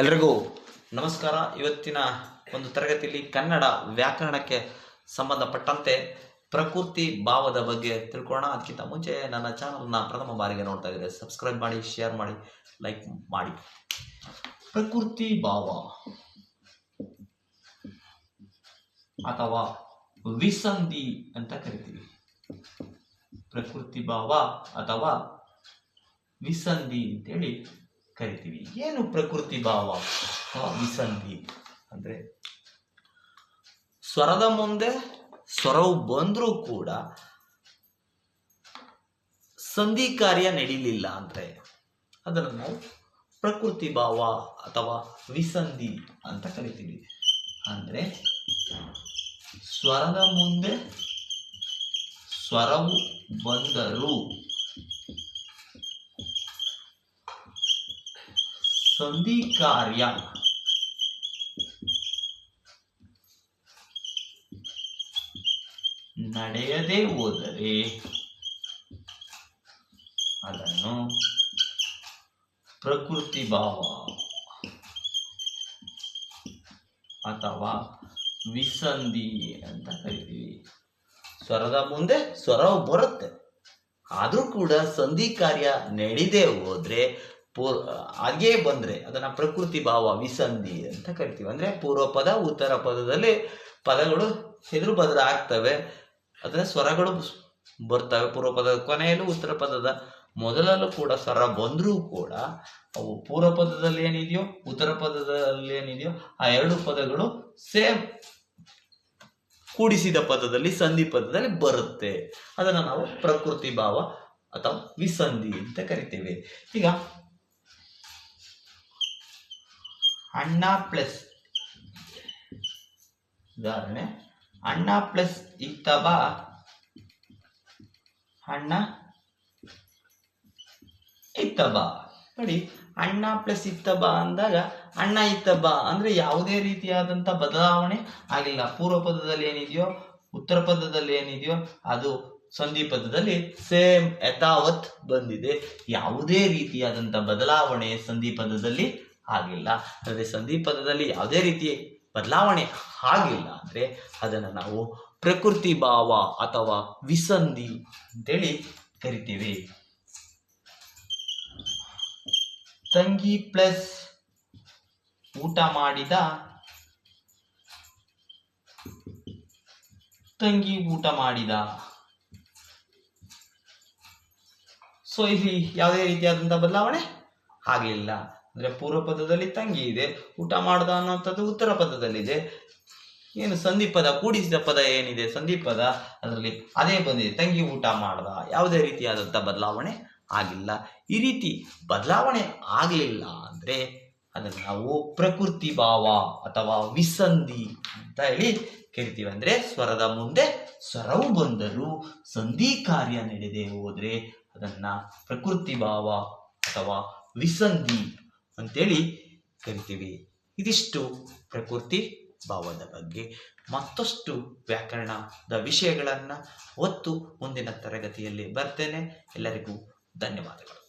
ಎಲ್ರಿಗೂ ನಮಸ್ಕಾರ. ಇವತ್ತಿನ ಒಂದು ತರಗತಿಯಲ್ಲಿ ಕನ್ನಡ ವ್ಯಾಕರಣಕ್ಕೆ ಸಂಬಂಧಪಟ್ಟಂತೆ ಪ್ರಕೃತಿ ಭಾವದ ಬಗ್ಗೆ ತಿಳ್ಕೊಳ್ಳೋಣ. ಅದಕ್ಕಿಂತ ಮುಂಚೆ ನನ್ನ ಚಾನಲ್ನ ಪ್ರಥಮ ಬಾರಿಗೆ ನೋಡ್ತಾ ಇದ್ದಾರೆ ಸಬ್ಸ್ಕ್ರೈಬ್ ಮಾಡಿ ಶೇರ್ ಮಾಡಿ ಲೈಕ್ ಮಾಡಿ. ಪ್ರಕೃತಿ ಭಾವ ಅಥವಾ ವಿಸಂಧಿ ಅಂತ ಕರಿತೀವಿ. ಪ್ರಕೃತಿ ಭಾವ ಅಥವಾ ವಿಸಂಧಿ ಅಂತೇಳಿ ಕರಿತೀವಿ. ಏನು ಪ್ರಕೃತಿ ಭಾವ? ವಿಸಂಧಿ. ಅಂದ್ರೆ ಸ್ವರದ ಮುಂದೆ ಸ್ವರವು ಬಂದರೂ ಕೂಡ ಸಂಧಿ ಕಾರ್ಯ ನಡೀಲಿಲ್ಲ ಅಂದ್ರೆ ಅದನ್ನು ನಾವು ಪ್ರಕೃತಿ ಭಾವ ಅಥವಾ ವಿಸಂಧಿ ಅಂತ ಕರಿತೀವಿ. ಅಂದ್ರೆ ಸ್ವರದ ಮುಂದೆ ಸ್ವರವು ಬಂದರೂ ಸಂಧಿ ಕಾರ್ಯ ನಡೆಯದೆ ಹೋದರೆ ಅದನ್ನು ಪ್ರಕೃತಿ ಭಾವ ಅಥವಾ ವಿಸಂಧಿ ಅಂತ ಕರಿತೀವಿ. ಸ್ವರದ ಮುಂದೆ ಸ್ವರವು ಬರುತ್ತೆ. ಆದರೂ ಕೂಡ ಸಂಧಿ ಕಾರ್ಯ ನಡೆದೇ ಹೋದ್ರೆ ಪೂರ್ ಹಾಗೇ ಬಂದರೆ ಅದನ್ನು ಪ್ರಕೃತಿ ಭಾವ, ವಿಸಂಧಿ ಅಂತ ಕರಿತೀವಿ. ಅಂದರೆ ಪೂರ್ವ ಪದ, ಉತ್ತರ ಪದದಲ್ಲಿ ಪದಗಳು ಎದುರು ಬದಲು ಆಗ್ತವೆ. ಅದರ ಸ್ವರಗಳು ಬರ್ತವೆ. ಪೂರ್ವ ಪದದ ಕೊನೆಯಲ್ಲೂ ಉತ್ತರ ಪದದ ಮೊದಲಲ್ಲೂ ಕೂಡ ಸ್ವರ ಬಂದರೂ ಕೂಡ ಅವು ಪೂರ್ವ ಪದದಲ್ಲಿ ಏನಿದೆಯೋ, ಉತ್ತರ ಪದದಲ್ಲಿ ಏನಿದೆಯೋ, ಆ ಎರಡು ಪದಗಳು ಸೇಮ್ ಕೂಡಿಸಿದ ಪದದಲ್ಲಿ, ಸಂಧಿ ಪದದಲ್ಲಿ ಬರುತ್ತೆ. ಅದನ್ನು ನಾವು ಪ್ರಕೃತಿ ಭಾವ ಅಥವಾ ವಿಸಂಧಿ ಅಂತ ಕರಿತೇವೆ. ಈಗ ಅಣ್ಣ ಪ್ಲಸ್. ಉದಾಹರಣೆ, ಅಣ್ಣ ಪ್ಲಸ್ ಇತ್ತವ. ಅಣ್ಣ ಇತ್ತಬ ನೋಡಿ, ಅಣ್ಣ ಪ್ಲಸ್ ಇತ್ತಬ ಅಂದಾಗ ಅಣ್ಣ ಇತ್ತಬ ಅಂದ್ರೆ ಯಾವುದೇ ರೀತಿಯಾದಂಥ ಬದಲಾವಣೆ ಆಗಿಲ್ಲ. ಪೂರ್ವ ಪದದಲ್ಲಿ ಏನಿದೆಯೋ, ಉತ್ತರ ಪದದಲ್ಲಿ ಏನಿದೆಯೋ, ಅದು ಸಂಧಿ ಪದದಲ್ಲಿ ಸೇಮ್ ಯಥಾವತ್ ಬಂದಿದೆ. ಯಾವುದೇ ರೀತಿಯಾದಂಥ ಬದಲಾವಣೆ ಸಂಧಿ ಪದದಲ್ಲಿ ಆಗಿಲ್ಲ ಅಂದರೆ ಸಂಧಿ ಪದದಲ್ಲಿ ಯಾವುದೇ ರೀತಿ ಬದಲಾವಣೆ ಆಗಿಲ್ಲ ಅಂದರೆ ಅದನ್ನು ನಾವು ಪ್ರಕೃತಿ ಭಾವ ಅಥವಾ ವಿಸಂಧಿ ಅಂತೇಳಿ ಕರಿತೀವಿ. ತಂಗಿ ಪ್ಲಸ್ ಊಟ ಮಾಡಿದ ತಂಗಿ ಊಟ ಮಾಡಿದ. ಸೊ ಇಲ್ಲಿ ಯಾವುದೇ ರೀತಿಯಾದಂಥ ಬದಲಾವಣೆ ಆಗಲಿಲ್ಲ ಅಂದ್ರೆ ಪೂರ್ವ ಪದದಲ್ಲಿ ತಂಗಿ ಇದೆ, ಊಟ ಮಾಡ್ದ ಅನ್ನೋಂಥದ್ದು ಉತ್ತರ ಪದದಲ್ಲಿದೆ. ಏನು ಸಂಧಿ ಪದ, ಕೂಡಿಸಿದ ಪದ ಏನಿದೆ? ಸಂಧಿ ಪದ ಅದರಲ್ಲಿ ಅದೇ ಬಂದಿದೆ. ತಂಗಿ ಊಟ ಮಾಡ್ದ, ಯಾವುದೇ ರೀತಿಯಾದಂಥ ಬದಲಾವಣೆ ಆಗಿಲ್ಲ. ಈ ರೀತಿ ಬದಲಾವಣೆ ಆಗಲಿಲ್ಲ ಅಂದ್ರೆ ಅದನ್ನು ನಾವು ಪ್ರಕೃತಿ ಭಾವ ಅಥವಾ ವಿಸಂಧಿ ಅಂತ ಹೇಳಿ ಕರಿತೀವಿ. ಅಂದ್ರೆ ಸ್ವರದ ಮುಂದೆ ಸ್ವರವು ಬಂದರೂ ಸಂಧಿ ಕಾರ್ಯ ನಡೆದೇ ಹೋದರೆ ಅದನ್ನ ಪ್ರಕೃತಿ ಭಾವ ಅಥವಾ ವಿಸಂಧಿ ಅಂತೇಳಿ ಕರಿತೀವಿ. ಇದಿಷ್ಟು ಪ್ರಕೃತಿ ಭಾವದ ಬಗ್ಗೆ. ಮತ್ತಷ್ಟು ವ್ಯಾಕರಣದ ವಿಷಯಗಳನ್ನು ಒತ್ತು ಮುಂದಿನ ತರಗತಿಯಲ್ಲಿ ಬರ್ತೇನೆ. ಎಲ್ಲರಿಗೂ ಧನ್ಯವಾದಗಳು.